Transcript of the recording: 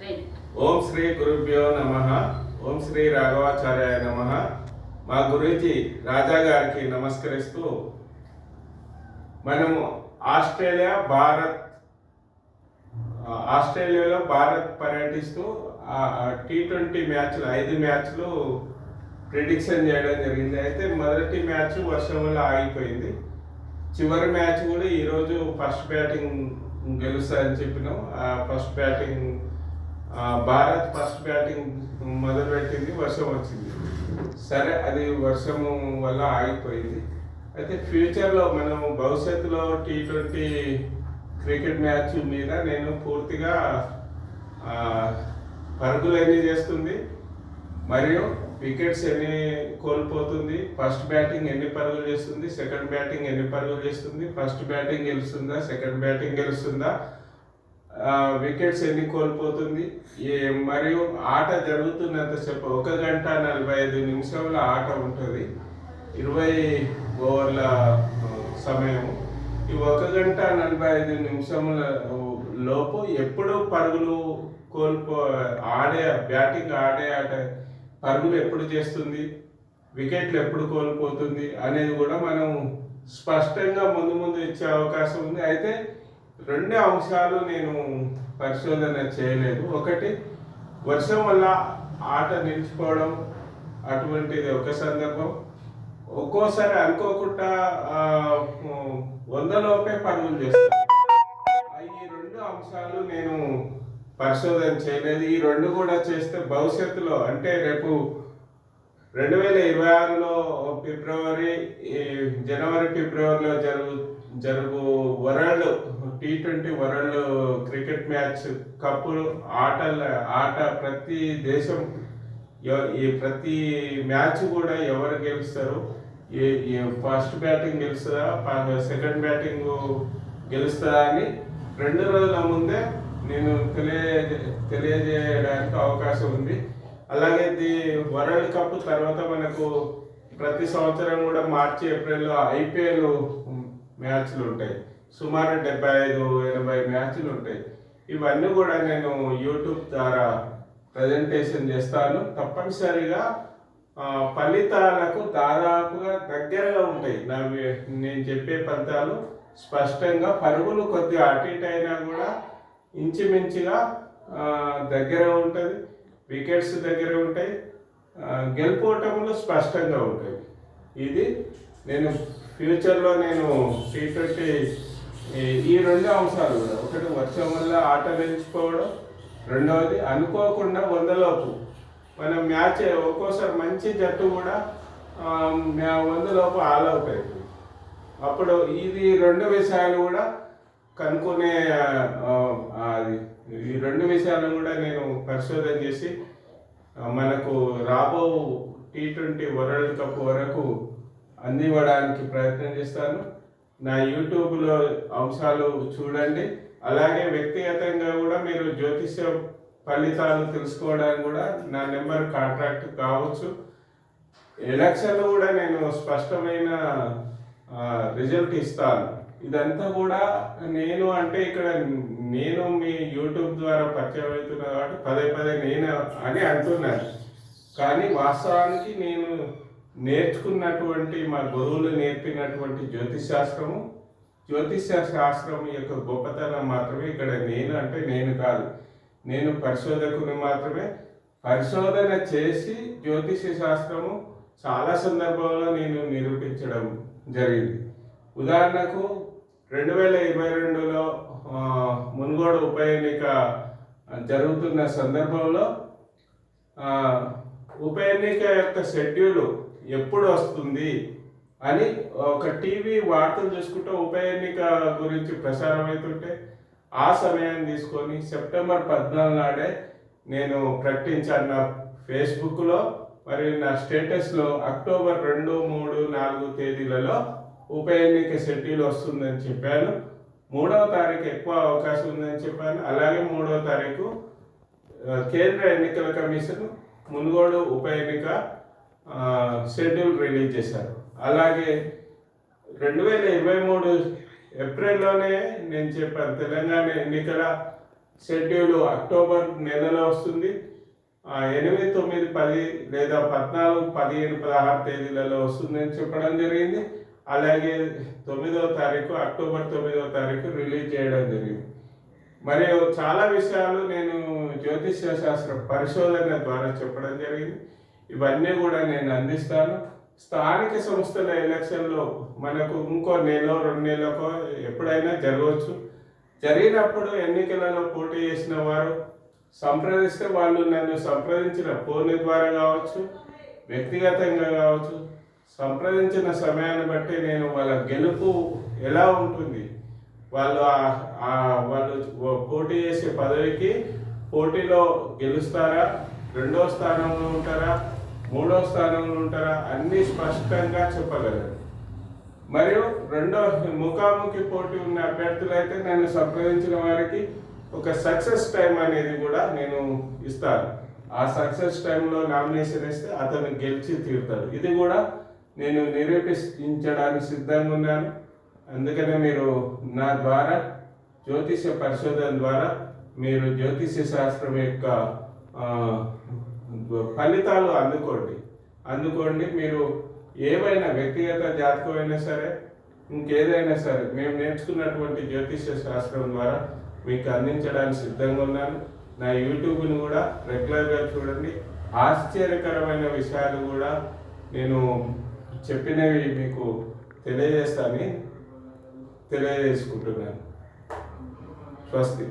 ఓం శ్రీ గురుభ్యో నమ. ఓం శ్రీ రాఘవాచార్యాయ నమ. మా గురూజీ రాజా గారికి నమస్కరిస్తూ మనము ఆస్ట్రేలియా భారత్ ఆస్ట్రేలియాలో భారత్ పర్యటిస్తూ టీ ట్వంటీ మ్యాచ్లు ఐదు మ్యాచ్లు ప్రిడిక్షన్ చేయడం జరిగింది. అయితే మొదటి మ్యాచ్ వర్షం వల్ల ఆగిపోయింది. చివరి మ్యాచ్ కూడా ఈరోజు ఫస్ట్ బ్యాటింగ్ గెలుస్తారని చెప్పినాం. ఆ first batting Bharat first batting మొదలుపెట్టింది వర్షం వచ్చింది. సరే అది వర్షము వల్ల ఆగిపోయింది. అయితే ఫ్యూచర్లో మనం భవిష్యత్తులో టీ ట్వంటీ క్రికెట్ మ్యాచ్ మీద నేను పూర్తిగా పరుగులు ఎన్ని చేస్తుంది మరియు వికెట్స్ ఎన్ని కోల్పోతుంది ఫస్ట్ బ్యాటింగ్ ఎన్ని పరుగులు చేస్తుంది సెకండ్ బ్యాటింగ్ ఎన్ని పరుగులు చేస్తుంది ఫస్ట్ బ్యాటింగ్ గెలుస్తుందా సెకండ్ బ్యాటింగ్ గెలుస్తుందా వికెట్స్ ఎన్ని కోల్పోతుంది? ఏ మరియు ఆట జరుగుతున్నంతసేపు ఒక గంట నలభై ఐదు నిమిషాల ఆట ఉంటుంది. ఇరవై ఓవర్ల సమయం ఈ ఒక గంట నలభై ఐదు నిమిషముల లోపు ఎప్పుడు పరుగులు కోల్పో ఆడే బ్యాటింగ్ ఆడే ఆట పరుగులు ఎప్పుడు చేస్తుంది? వికెట్లు ఎప్పుడు కోల్పోతుంది? అనేది కూడా మనం స్పష్టంగా ముందు ముందు ఇచ్చే అవకాశం ఉంది. అయితే రెండు అంశాలు నేను పరిశోధన చేయలేదు. ఒకటి వర్షం వల్ల ఆట నిలిచిపోవడం అటువంటిది ఒక సందర్భం. ఒక్కోసారి అనుకోకుండా వందలోపే పనులు చేస్తాను. ఈ రెండు అంశాలు నేను పరిశోధన చేయలేదు. ఈ రెండు కూడా చేస్తే భవిష్యత్తులో అంటే రేపు రెండు వేల ఇరవై ఆరులో ఫిబ్రవరి ఈ జనవరి ఫిబ్రవరిలో జరుగు జరుగు world T twenty world cricket match cup ఆటల ఆట ప్రతి దేశం ఈ ప్రతి మ్యాచ్ కూడా ఎవరు గెలుస్తారు? ఫస్ట్ బ్యాటింగ్ గెలుస్తుందా? సెకండ్ బ్యాటింగ్ గెలుస్తుందా అని రెండు రోజుల ముందే నేను తెలియ తెలియజేయడానికి అవకాశం ఉంది. అలాగే ది వరల్డ్ కప్ తర్వాత మనకు ప్రతి సంవత్సరం కూడా మార్చి ఏప్రిల్లో ఐపీఎల్ మ్యాచ్లు ఉంటాయి. సుమారు డెబ్బై ఐదు ఎనభై మ్యాచ్లు ఉంటాయి. ఇవన్నీ కూడా నేను యూట్యూబ్ ద్వారా ప్రజెంటేషన్ చేస్తాను. తప్పనిసరిగా ఫలితాలకు దాదాపుగా దగ్గరగా ఉంటాయి. నా నేను చెప్పే ఫలితాలు స్పష్టంగా పరుగులు కొద్దిగా అటు ఇటు అయినా కూడా ఇంచుమించుగా దగ్గర ఉంటుంది. వికెట్స్ దగ్గర ఉంటాయి. ఆ, గెలుపోవటంలో స్పష్టంగా ఉంటాయి. ఇది నేను ఫ్యూచర్లో నేను టీ ట్వంటీ ఈ రెండు అంశాలు కూడా. ఒకటి వర్షం వల్ల ఆట నిలిచిపోవడం రెండవది అనుకోకుండా వందలోపు. మన మ్యాచ్ ఒక్కోసారి మంచి జట్టు కూడా వందలోపు ఆల్ అవుట్ అవుతుంది అప్పుడు ఇది రెండు విషయాలు కూడా కనుక్కునే అది ఈ రెండు విషయాలను కూడా నేను పరిశోధన చేసి మనకు రాబో టీ ట్వంటీ వరల్డ్ కప్ వరకు అందివ్వడానికి ప్రయత్నం చేస్తాను. నా యూట్యూబ్లో అంశాలు చూడండి. అలాగే వ్యక్తిగతంగా కూడా మీరు జ్యోతిష్య ఫలితాలు తెలుసుకోవడానికి కూడా నా నెంబర్ కాంటాక్ట్ కావచ్చు. ఎలక్షన్లో కూడా నేను స్పష్టమైన రిజల్ట్ ఇస్తాను. ఇదంతా కూడా నేను అంటే ఇక్కడ నేను మీ యూట్యూబ్ ద్వారా పరిచయం అవుతున్నా కాబట్టి పదే పదే నేను అని అంటున్నాను. కానీ వాస్తవానికి నేను నేర్చుకున్నటువంటి మా గురువులు నేర్పినటువంటి జ్యోతిష్ శాస్త్రము జ్యోతిష్ శాస్త్రం యొక్క గొప్పతనం మాత్రమే ఇక్కడ నేను అంటే నేను కాదు. నేను పరిశోధకుని మాత్రమే. పరిశోధన చేసి జ్యోతిష శాస్త్రము చాలా సందర్భాల్లో నేను నిరూపించడం జరిగింది. ఉదాహరణకు రెండు వేల ఇరవై రెండులో మున్గోడు ఉప ఎన్నిక జరుగుతున్న సందర్భంలో ఉప ఎన్నిక యొక్క షెడ్యూల్ ఎప్పుడు వస్తుంది అని ఒక టీవీ వార్తలు చూసుకుంటే ఉప ఎన్నిక గురించి ప్రసారం అవుతుంటే ఆ సమయాన్ని తీసుకొని సెప్టెంబర్ పద్నాలుగు నాడే నేను ప్రకటించాను నా ఫేస్బుక్లో మరియు నా స్టేటస్లో అక్టోబర్ రెండు మూడు నాలుగు తేదీలలో ఉప ఎన్నిక షెడ్యూల్ వస్తుందని చెప్పాను. మూడవ తారీఖు ఎక్కువ అవకాశం ఉందని చెప్పాను. అలాగే మూడవ తారీఖు కేంద్ర ఎన్నికల కమిషన్ మునుగోడు ఉప ఎన్నిక షెడ్యూల్ రిలీజ్ చేశారు. అలాగే రెండు వేల ఇరవై మూడు ఏప్రిల్లోనే నేను చెప్పాను తెలంగాణ ఎన్నికల షెడ్యూల్ అక్టోబర్ నెలలో వస్తుంది. ఎనిమిది తొమ్మిది పది లేదా పద్నాలుగు పదిహేను పదహారు తేదీలలో వస్తుందని చెప్పడం జరిగింది. అలాగే తొమ్మిదవ తారీఖు అక్టోబర్ తొమ్మిదవ తారీఖు రిలీజ్ చేయడం జరిగింది. మరియు చాలా విషయాలు నేను జ్యోతిష్య శాస్త్ర పరిశోధన ద్వారా చెప్పడం జరిగింది. ఇవన్నీ కూడా నేను అందిస్తాను. స్థానిక సంస్థల ఎలక్షన్లో మనకు ఇంకో నెల రెండు నెలలకో ఎప్పుడైనా జరగవచ్చు. జరిగినప్పుడు ఎన్నికలలో పోటీ చేసిన వారు సంప్రదిస్తే వాళ్ళు నన్ను సంప్రదించిన ఫోన్ ద్వారా కావచ్చు వ్యక్తిగతంగా కావచ్చు సంప్రదించిన సమయాన్ని బట్టి నేను వాళ్ళ గెలుపు ఎలా ఉంటుంది? వాళ్ళు వాళ్ళు పోటీ చేసే పదవికి పోటీలో గెలుస్తారా? రెండో స్థానంలో ఉంటారా? మూడో స్థానంలో ఉంటారా? అన్నీ స్పష్టంగా చెప్పగలరు మరియు రెండో ముఖాముఖి పోటీ ఉన్న అభ్యర్థులైతే నన్ను సంప్రదించిన వారికి ఒక సక్సెస్ టైం అనేది కూడా నేను ఇస్తాను. ఆ సక్సెస్ టైంలో నామినేషన్ ఇస్తే అతను గెలిచి తీరుతాడు. ఇది కూడా నేను నిరూపించడానికి సిద్ధంగా ఉన్నాను. అందుకనే మీరు నా ద్వారా జ్యోతిష పరిశోధన ద్వారా మీరు జ్యోతిష శాస్త్రం యొక్క ఫలితాలు అందుకోండి. అందుకోండి మీరు ఏవైనా వ్యక్తిగత జాతకమైనా సరే ఇంకేదైనా సరే మేము నేర్చుకున్నటువంటి జ్యోతిష శాస్త్రం ద్వారా మీకు అందించడానికి సిద్ధంగా ఉన్నాను. నా యూట్యూబ్ని కూడా రెగ్యులర్గా చూడండి. ఆశ్చర్యకరమైన విషయాలు కూడా నేను చెప్పినవి మీకు తెలియజేస్తానని తెలియజేసుకుంటున్నాను. స్వస్తి.